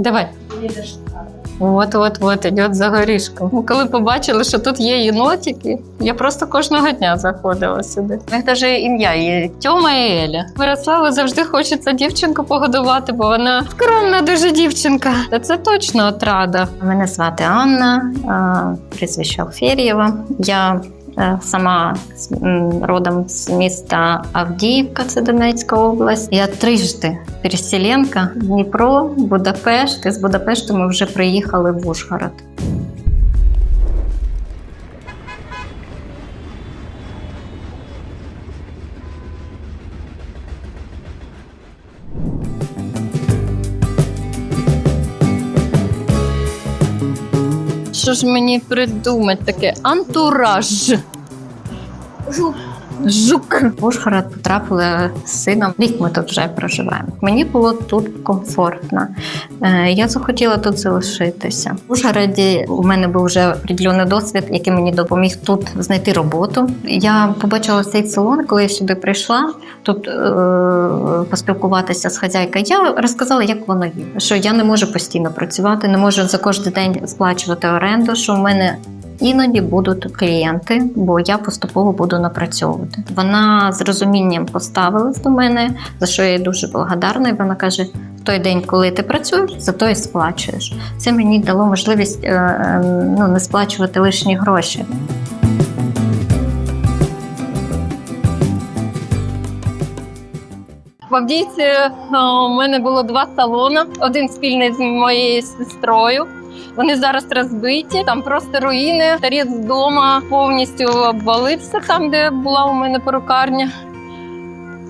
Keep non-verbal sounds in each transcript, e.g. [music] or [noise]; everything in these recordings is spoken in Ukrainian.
Давай. От, от, от, іде за горішком. Коли побачили, що тут є єнотики, я просто кожного дня заходила сюди. У них навіть ім'я є Тьома і Еля. Мирославу завжди хочеться дівчинку погодувати, бо вона скромна дуже дівчинка. Та це точно отрада. Мене звати Анна, прізвище Алфєрєва. Я сама родом з міста Авдіївка, це Донецька область. Я трижди переселенка Дніпро, Будапешт. І з Будапешту ми вже приїхали в Ужгород. Що ж мені придумати таке? Антураж. Жук. Жук. В Ужгород потрапила з сином. Рік ми тут вже проживаємо. Мені було тут комфортно. Е, Я захотіла тут залишитися. В Ужгороді у мене був вже определений досвід, який мені допоміг тут знайти роботу. Я побачила цей салон, коли я сюди прийшла. Тут е- поспілкуватися з хазяйкою. Я розказала, як воно є. Що я не можу постійно працювати, не можу за кожен день сплачувати оренду. Що в мене Іноді будуть клієнти, бо я поступово буду напрацьовувати. Вона з розумінням поставилась до мене, за що я їй дуже благодарна. І вона каже: в той день, коли ти працюєш, за то і сплачуєш. Це мені дало можливість е, е, ну, не сплачувати лишні гроші. В Авдіївці е, у мене було два салони. Один спільний з моєю сестрою. Вони зараз розбиті, там просто руїни. Тарець вдома повністю обвалився там, де була у мене перукарня.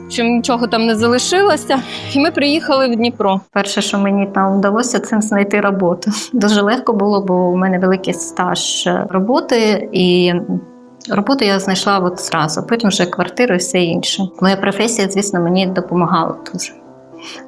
Що нічого там не залишилося, і ми приїхали в Дніпро. Перше, що мені там вдалося, це знайти роботу. Дуже легко було, бо у мене великий стаж роботи, і роботу я знайшла от зразу. Потім вже квартиру і все інше. Моя професія, звісно, мені допомагала дуже.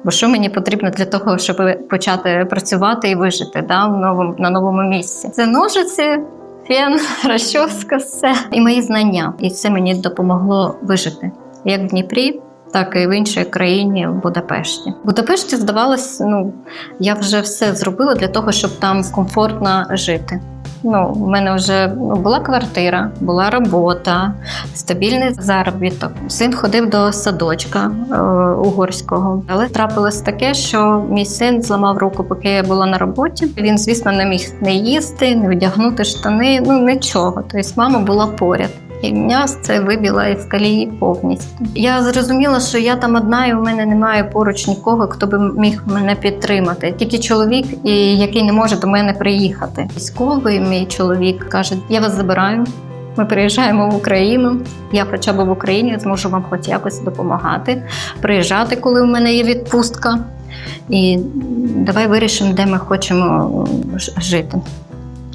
Бо що мені потрібно для того, щоб почати працювати і вижити да, в новому, на новому місці? Це ножиці, фен, [laughs] розчоска, все. І мої знання. І це мені допомогло вижити як в Дніпрі, так і в іншій країні в Будапешті. В Будапешті здавалось, ну я вже все зробила для того, щоб там комфортно жити. Ну, в мене вже була квартира, була робота, стабільний заробіток. Син ходив до садочка е, угорського, але трапилось таке, що мій син зламав руку, поки я була на роботі. Він, звісно, не міг не їсти, не вдягнути штани, ну нічого. Тобто мама була поряд. Мене це вибило із колії повністю. Я зрозуміла, що я там одна, і у мене немає поруч нікого, хто би міг мене підтримати. Тільки чоловік, який не може до мене приїхати. Військовий мій чоловік каже: Я вас забираю. Ми приїжджаємо в Україну. Я, хоча б в Україні, зможу вам хоч якось допомагати, приїжджати, коли в мене є відпустка. І давай вирішимо, де ми хочемо жити.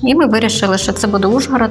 І ми вирішили, що це буде Ужгород.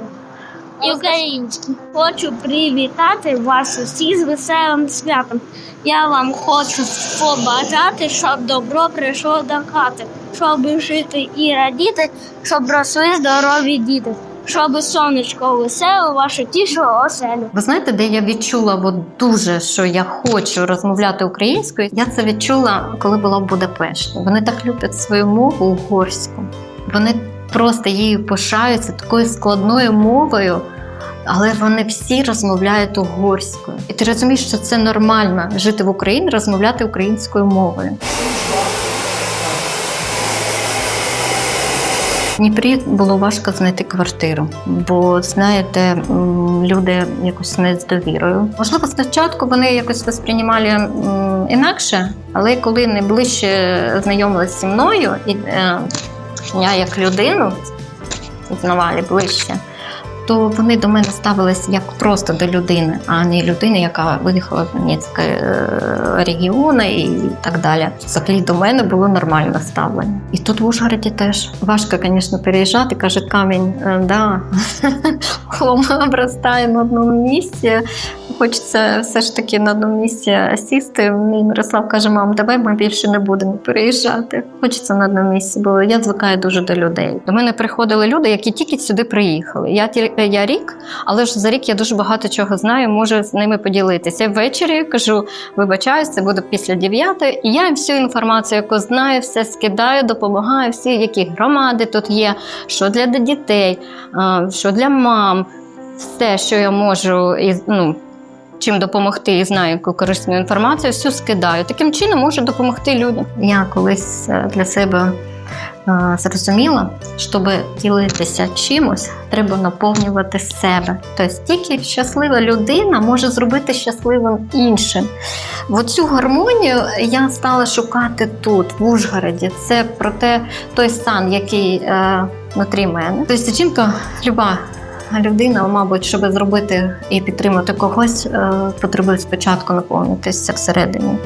І український. Хочу привітати вас усіх з веселим святом. Я вам хочу побажати, щоб добро прийшло до хати, щоб жити і радіти, щоб росли здорові діти, щоб сонечко весело вашу тішу оселю. Ви знаєте, де я відчула от дуже, що я хочу розмовляти українською? Я це відчула, коли була в Будапешті. Вони так люблять свою мову угорську. Вони просто її пишаються такою складною мовою. Але вони всі розмовляють угорською. І ти розумієш, що це нормально жити в Україні, розмовляти українською мовою. В Дніпрі було важко знайти квартиру, бо знаєте, люди якось не з довірою. Можливо, спочатку вони якось восприймали інакше, але коли не ближче знайомилися зі мною і е, я як людину знавали ближче, то вони до мене ставились як просто до людини, а не людини, яка виїхала з Донецького е, регіону і так далі. Взагалі до мене було нормальне ставлення. І тут в Ужгороді теж важко, звісно, переїжджати. Каже, камінь, е, да, [laughs] хлом обростає на одному місці. Хочеться все ж таки на одному місці сісти. Мій Мирослав каже: мам, давай ми більше не будемо переїжджати. Хочеться на одному місці, бо я звикаю дуже до людей. До мене приходили люди, які тільки сюди приїхали. Я я рік, але ж за рік я дуже багато чого знаю, можу з ними поділитися. Ввечері кажу, вибачаюсь, це буде після дев'ятої, і я їм всю інформацію, яку знаю, все скидаю, допомагаю, всі, які громади тут є, що для дітей, що для мам, все, що я можу і ну. Чим допомогти і знаю яку корисну інформацію, всю скидаю. Таким чином можу допомогти людям. Я колись е, для себе зрозуміла, щоб ділитися чимось, треба наповнювати себе. Тобто тільки щаслива людина може зробити щасливим іншим. Оцю гармонію я стала шукати тут, в Ужгороді. Це про те, той стан, який е, внутрі мене. Тобто жінка, люба людина, мабуть, щоб зробити і підтримати когось, е, потребує спочатку наповнитися всередині.